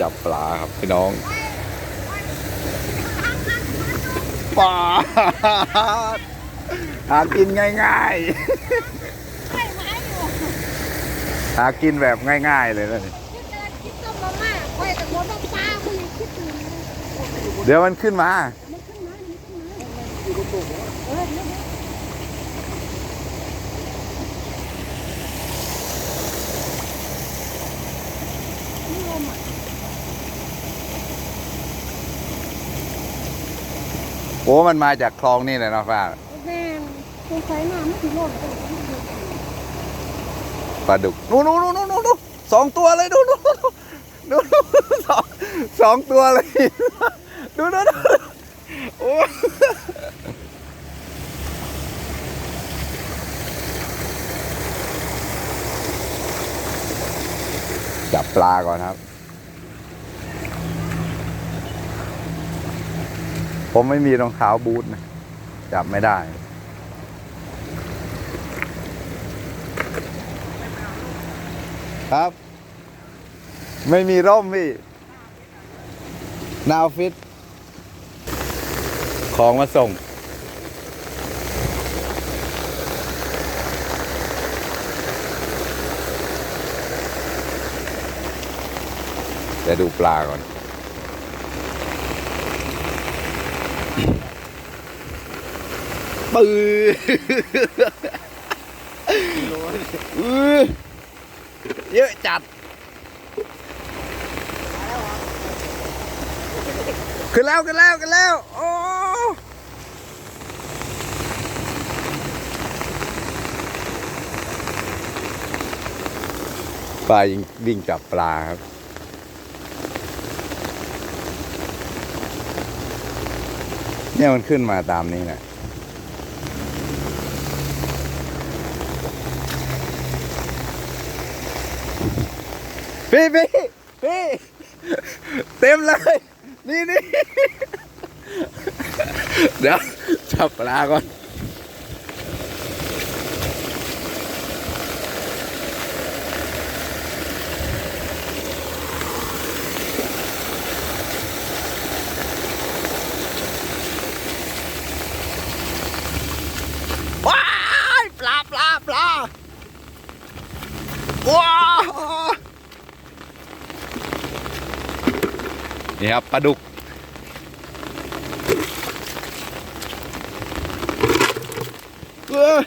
จับปลาครับพี่น้องปลาหากินง่ายไม่ไหวอยู่ๆหากินแบบง่าย ๆ เลยนะนี่คิดเดินคิดต้มมาม่าไว้แต่คนว่าปลาคุณยังคิดถึงเดี๋ยวมันขึ้นมา มันขึ้นมามันขึ้นมาเออเดี๋ยวเดี๋ยวนี่ลมอะ โอ้มันมาจากคลองนี่แหละเนาะป้าแม่งสงสัยน้ำไม่ถึงลมก็เลยไม่รู้ปลาดุกนู่นนู่นนู่นนู่นนู่นสองตัวเลยดูดูดูดูสองสองตัวเลยดูดูดูโอ้จับปลาก่อนครับ ผมไม่มีรองเท้าบูทนะจับไม่ได้ ครับ ไม่มีร่มพี่นาวฟิต ของมาส่ง จะดูปลาก่อน ปื้ออเยอะจัด ขึ้นแล้วขึ้นแล้วขึ้นแล้ว โอ้ปลายิงวิ่งจับปลาครับ เนี่ยมันขึ้นมาตามนี้แหละพี่พี่พี่เต็มเลย นี่นี่เดี๋ยวจับปลาก่อน ว้ายปลาปลาปลาว้าว นี่ครับปลาดุก เอ้ย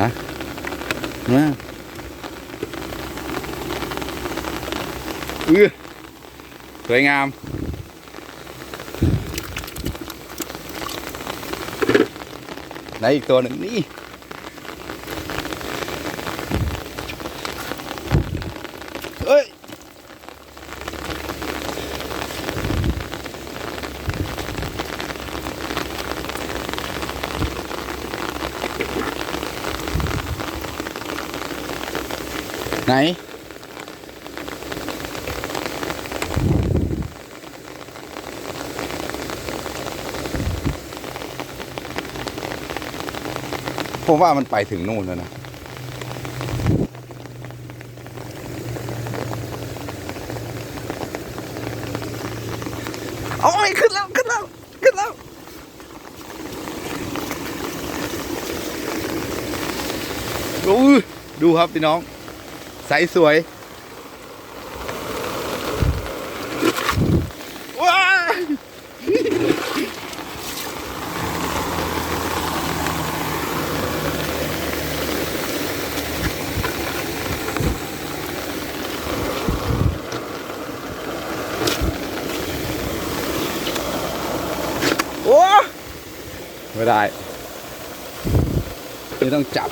ฮะมาเออสวยงามไหนอีกตัวหนึ่งนี่ ผมว่ามันไปถึงนู่นแล้วนะโอ้ยขึ้นแล้ว ขึ้นแล้ว ขึ้นแล้ว ดู ดูครับพี่น้อง ใสสวย ว้ายโอ้ ไม่ได้นี่ต้องจับ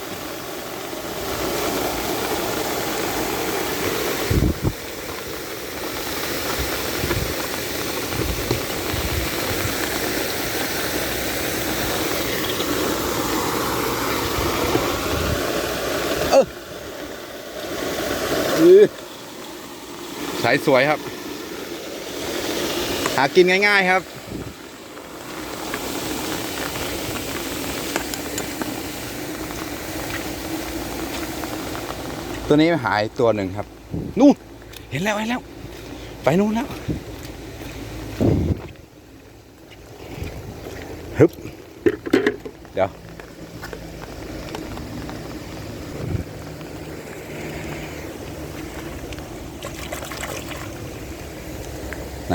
อื้อสายสวยครับ หากินง่าย ๆ ครับ ตัวนี้หายตัวหนึ่งครับ นู่นเห็นแล้วเห็นแล้ว ไปนู่นแล้วฮึบเดี๋ยวไหน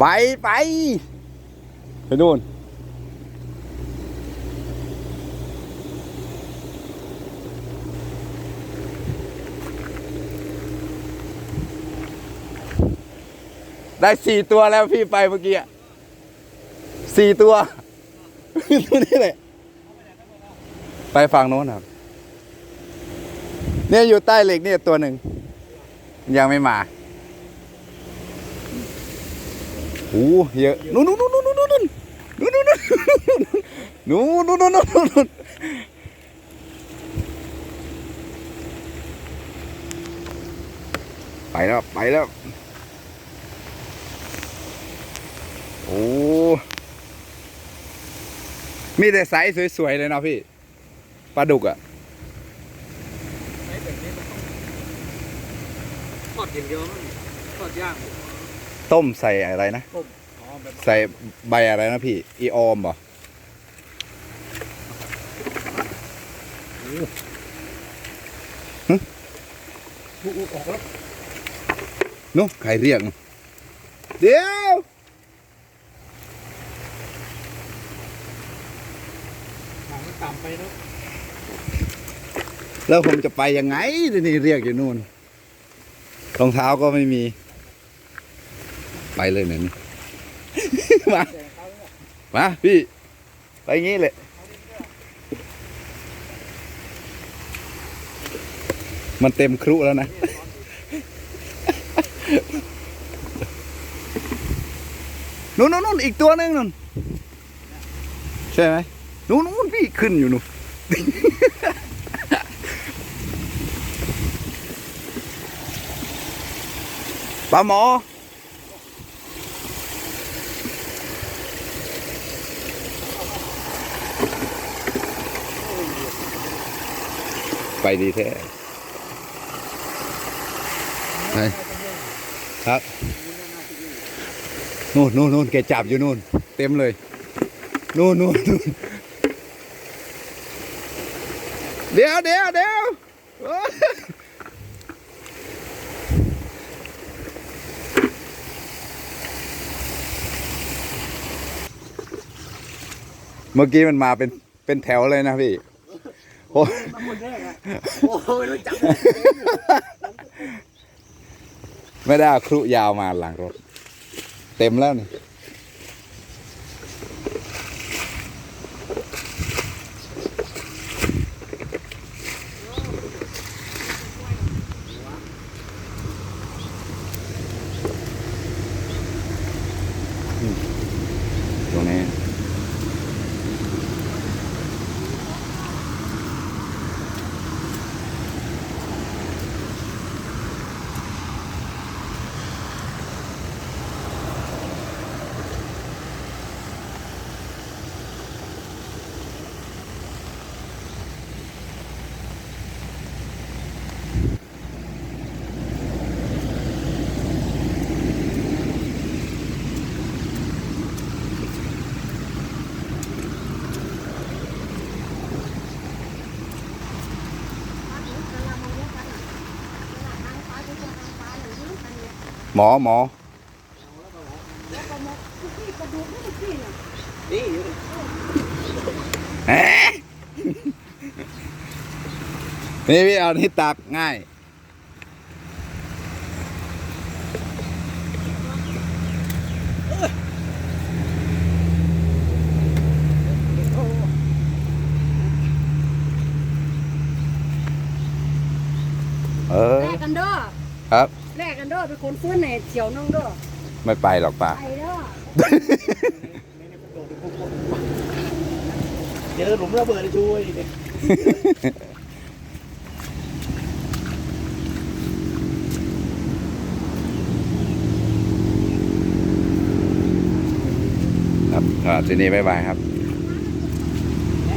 ไปไปไปนู่นได้สี่ตัวแล้วพี่ไปเมื่อกี้สี่ตัวตัวนี้เลยไปฝั่งโน้นครับ เนี่ยอยู่ใต้เหล็กเนี่ยตัวหนึ่ง ยังไม่มา โอ้เยอะนู่นนู่นนู่นนู่นนู่นนู่นนู่นนู่นนู่นนู่นนู่นนู่นไปแล้วไปแล้ว โอ้มีแต่ไซส์สวยๆเลยนะพี่ปลาดุกอะทอดอย่างเดียวมันทอดย่าง ต้มใส่อะไรนะ ต้มอ๋อแบบใส่ใบอะไรนะพี่ อีออมบ่ลูกออกแล้วนู้ใครเรียกนู่นเดี๋ยวหางมันต่ำไปเนาะแล้วผมจะไปยังไงทีนี่เรียกอยู่นู่นรองเท้าก็ไม่มี ไปเลยเนี่ย มา มาพี่ ไปงี้เลยมันเต็มครุแล้วนะ นู่นนู่นนู่นอีกตัวหนึงนู่นใช่ไหมนู่นนู่นพี่ขึ้นอยู่นู่นปลาหมอ ไปดีแท้ไหนครับนู่นนู่นนู่นแกจับอยู่นู่น เต็มเลยนู่นนู่นนู่นเดี๋ยวเดี๋ยวเดี๋ยวเมื่อกี้มันมาเป็นเป็นแถวเลยนะพี่ โอ้ยมันหมดแรกอะโอ้ยรู้จักไม่ได้เอาครุยาวมาหลังรถ เต็มแล้วนี่ตรงนี้ หมอหมอนี่อยู่ดิแหมนี่พี่เอาที่ตักง่าย เออแลกกันเด้อครับแลกกันเ้อไปขนฟื้นในเจียวน้องด้อไม่ไปหรอกป้า ไปเด้อเดี๋ยวหลุมระเบิดช่วยครับที่นี่บ๊ายบายครับ